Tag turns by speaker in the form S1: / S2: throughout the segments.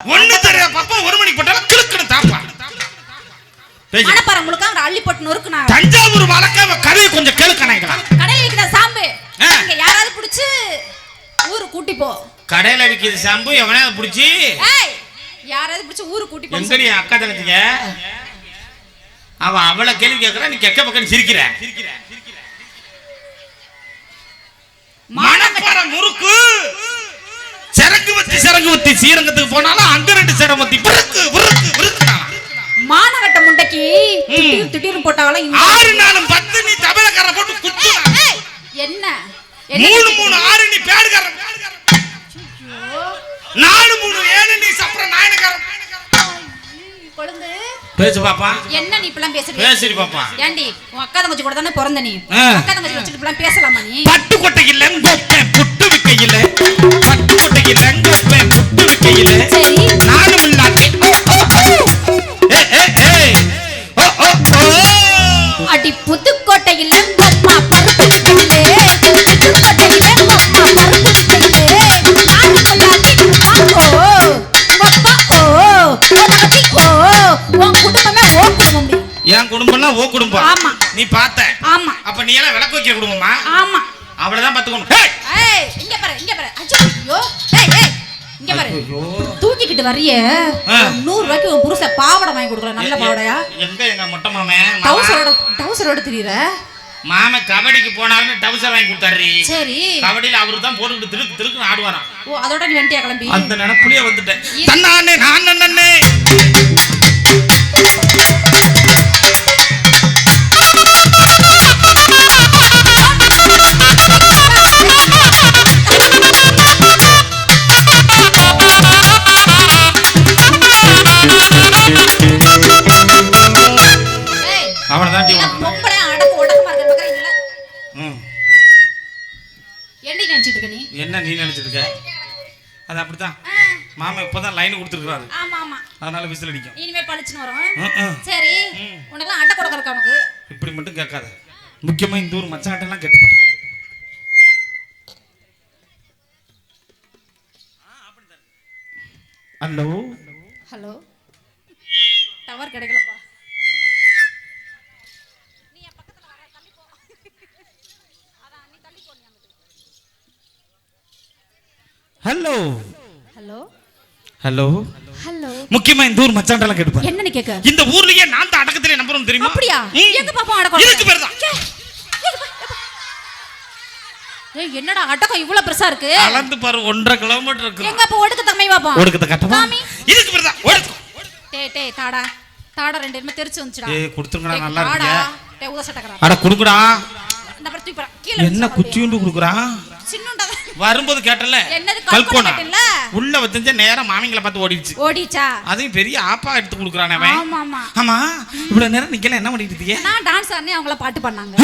S1: ஒண்ணு பாப்பா ஒரு மணிக்கு போட்டாலும் கிழக்கணும் தாப்பா.
S2: மணப்பாறை முழுக்க அங்க அள்ளி போட்டு நொறுக்குனா
S1: தஞ்சாவூர் வழக்க கதையை கொஞ்சம் கேளுக்கணாங்களா
S2: கடையில விக்கிற சாம்பு. இங்க யாராவது புடிச்சு ஊரு கூட்டி போ.
S1: கடையில விக்கிறது ஷாம்பு எவனையாவது பிடிச்சி?
S2: ஏய் யாராவது புடிச்சு ஊரு கூட்டி போ.
S1: எங்க நீ அக்கா தங்கச்சிங்க? அவன் அவளை கேள்வி கேட்கறா நீ கெக்க பக்கம் சிரிக்கிற. சரக்கு வத்தி ஸ்ரீரங்கத்துக்கு போனாலும் அங்க ரெண்டு சரம் வத்தி விறுக்கு விறுக்கு விறுக்குனாலாம்.
S2: மானகட்ட முண்டைக்கு திடீர் திடீர்னு இந்த
S1: ஆறு நாளும் பத்து நீ தபலக்கார போட்டு குத்து.
S2: என்ன?
S1: மூணு மூணு ஆறு நீ பேடுகார நாலு மூணு ஏழு நீ சப்பர நாயனக்காரன்.
S2: கொழுந்து.
S1: பேசு பாப்பா.
S2: என்ன நீ இப்பெல்லாம் பேசுறீங்க
S1: பேசுறி பாப்பா.
S2: ஏண்டி உன் அக்கா தங்கச்சி கூட தானே பிறந்த நீ. அக்கா தங்கச்சி வச்சுட்டு இப்பெல்லாம் பேசலாமா நீ?
S1: பட்டு கொட்டையில கொப்பேன்
S2: உன் குடும்பமே ஓ குடும்பம். டி.
S1: என் குடும்பம்லாம் ஓ குடும்பம்.
S2: ஆமா.
S1: நீ பார்த்த.
S2: ஆமா.
S1: அப்ப நீ எல்லாம் விளக்கு வைக்கிற குடும்பமா?
S2: ஆமா.
S1: அவ்வளவுதான் பாத்துக்கணும் ஏய்!
S2: ஏய்! இங்க பாரு இங்க பாரு. அச்சோ ஐயோ ஏய் ஏய் இங்க பாரு.
S1: ஐயோ.
S2: தூக்கிக்கிட்டு வர்றிய.
S1: ஆ.
S2: நூறு ரூபாய்க்கு புருஷ பாவாடை வாங்கி கொடுக்கல. நல்ல பாவாடையா?
S1: எங்க எங்க மொட்டை மாமே? மாமா?
S2: டவுசரோட டவுசரோட தெரியுற?
S1: மாமன் கபடிக்கு போனாலும் டவுசர் வாங்கி கொடுத்தாரு.
S2: சரி.
S1: கபடியில அவரு தான் போட்டுக்கிட்டு திருக்கு திருக்கு ஆடுவாராம்.
S2: ஓ அதோட நீ வெண்டியா கிளம்பி?
S1: அந்த நினைப்புலயே வந்துட்டேன்.
S2: இது-
S1: தன்னானே நான்
S2: என்னடி நினைச்சிட்டு இருக்க நீ?
S1: என்ன நீ நினைச்சிட்டு இருக்க? அது அப்படித்தான். மாமா இப்பதான் லைன் கொடுத்துருக்காரு
S2: ஆமா ஆமா
S1: அதனால விசில் அடிக்கும்.
S2: இனிமே பளிச்சுன்னு வரும். சரி. உனக்கெல்லாம் அட்டை கொடுக்க இருக்கா உனக்கு?
S1: இப்படி மட்டும் கேட்காத. முக்கியமா இந்த ஊர் மச்சாட்டெல்லாம் கேட்டுப்பாரு ஹலோ
S2: ஹலோ டவர் கிடைக்கலப்பா நீ என் பக்கத்துல வர தள்ளி போ அதான் நீ தள்ளி போ நீ அங்கிட்டு.
S1: ஹலோ
S2: ஹலோ
S1: ஹலோ
S2: ஹலோ
S1: முக்கியமா இந்த ஊர் மச்சாட்டெல்லாம் கேட்டுப்பாரு.
S2: என்னன்னு கேக்க
S1: இந்த ஊர்லயே நான் தான் அடக்கத்திலே நம்புறோம் தெரியுமா?
S2: அப்படியா. எங்க பாப்பா அடக்கம்?
S1: இதுக்கு பேர் தான்.
S2: ஏய் என்னடா அடக்கம் இவ்வளவு பெருசா இருக்கு?
S1: அளந்து பாரு ஒன்றரை கிலோமீட்டர் இருக்கு.
S2: எங்க அப்ப ஒடுக்கு தம்மை பாப்பா?
S1: ஒடுக்கத்தை கட்டவா?
S2: காமி.
S1: இதுக்கு பேர் தான் ஒடுக்கு.
S2: டேய் டேய் தாடா. தாடா ரெண்டு பேருமே தெரிச்சு வந்துச்சுடா.
S1: ஏய் கொடுத்துருங்கடா
S2: டேய்,
S1: நல்லா
S2: தாடா.
S1: இருக்கீங்க.
S2: டேய் உத சட்டக்கறா
S1: அட
S2: கீழ
S1: என்ன குச்சியுண்டு குடுக்குறான் வரும்போது கேட்டல கல்கோனா? உள்ள வச்ச நேரா மாமிங்களை பார்த்து ஓடிடுச்சு.
S2: ஓடிச்சா?
S1: அதையும் பெரிய ஆப்பா எடுத்து கொடுக்குறானே அவன்.
S2: ஆமா ஆமா
S1: ஆமா இவ்வளவு நேரம் நிக்கல என்ன பண்ணிட்டு இருக்கீங்க
S2: நான் டான்ஸ் ஆடுனே அவங்கள பாட்டு பண்ணாங்க.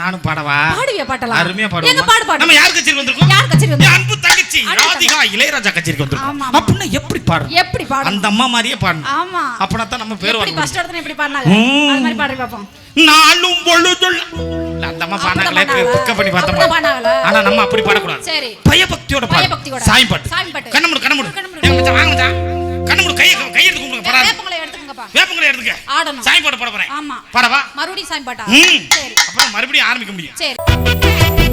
S1: நானும் பாடவா?
S2: பாடுவியா பாட்டலாம்
S1: அருமையா
S2: எங்க
S1: பாடுவோம்
S2: பாடு பாடு?
S1: நம்ம யார் கச்சேரி வந்திருக்கோம்?
S2: யார் கச்சேரி வந்திருக்கோம்?
S1: தங்கச்சி ராதிகா இளையராஜா கச்சேரிக்கு வந்திருக்கோம். அப்படின்னா எப்படி பாடு
S2: எப்படி பாடு
S1: அந்த அம்மா மாதிரியே பாடணும்.
S2: ஆமா.
S1: அப்படின்னா தான் நம்ம பேர் வாங்க
S2: ஃபர்ஸ்ட் இடத்துல எப்படி பாடினாங்க. அது மாதிரி பாடுறி பாப்போம்.
S1: நாளும் பொழுதுள்ள அந்த அம்மா பாடினாங்களே பிக்கப் பண்ணி பார்த்தோம்? ஆனா நம்ம அப்படி பாடக்கூடாது.
S2: சரி.
S1: பயபக்தியோட பாடு.
S2: பயபக்தியோட.
S1: சாமி பாட்டு.
S2: சாமி பாட்டு.
S1: கண்ணமுடு கண்ணமுடு
S2: கண்ணமுடு.
S1: எங்க மச்சான் வாங்க மச்சான். கண்ணமுடு கையை கையை எடுத்து கும்பிடுங்க படாது.
S2: வேப்பங்களை
S1: எடுத்துக்க.
S2: ஆடணும்.
S1: சாமி பாட்டு பாட போறேன்.
S2: ஆமா.
S1: பாடவா?
S2: மறுபடியும் சாமி பாட்டா? சரி.
S1: அப்புறம் மறுபடியும் ஆரம்பிக்க முடியும்.
S2: சரி.